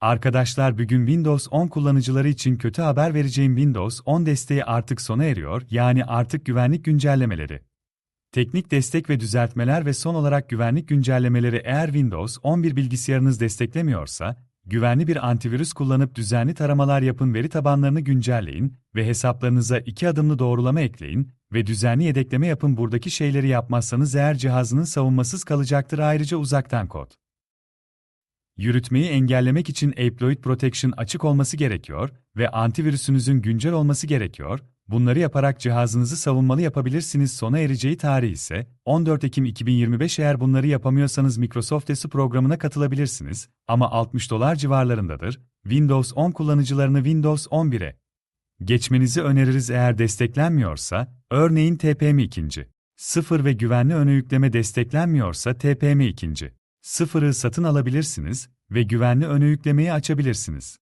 Arkadaşlar bugün Windows 10 kullanıcıları için kötü haber vereceğim Windows 10 desteği artık sona eriyor, yani artık güvenlik güncellemeleri. Teknik destek ve düzeltmeler ve son olarak güvenlik güncellemeleri eğer Windows 11 bilgisayarınız desteklemiyorsa, güvenli bir antivirüs kullanıp düzenli taramalar yapın veri tabanlarını güncelleyin ve hesaplarınıza iki adımlı doğrulama ekleyin ve düzenli yedekleme yapın buradaki şeyleri yapmazsanız eğer cihazınız savunmasız kalacaktır ayrıca uzaktan kod. Yürütmeyi engellemek için Exploit Protection açık olması gerekiyor ve antivirüsünüzün güncel olması gerekiyor. Bunları yaparak cihazınızı savunmalı yapabilirsiniz. Sona ereceği tarih ise 14 Ekim 2025 eğer bunları yapamıyorsanız Microsoft ESU programına katılabilirsiniz ama 60 dolar civarlarındadır. Windows 10 kullanıcılarını Windows 11'e geçmenizi öneririz eğer desteklenmiyorsa, örneğin TPM 2. 0 ve güvenli öne yükleme desteklenmiyorsa TPM 2. 0'ı satın alabilirsiniz ve güvenli öne yüklemeyi açabilirsiniz.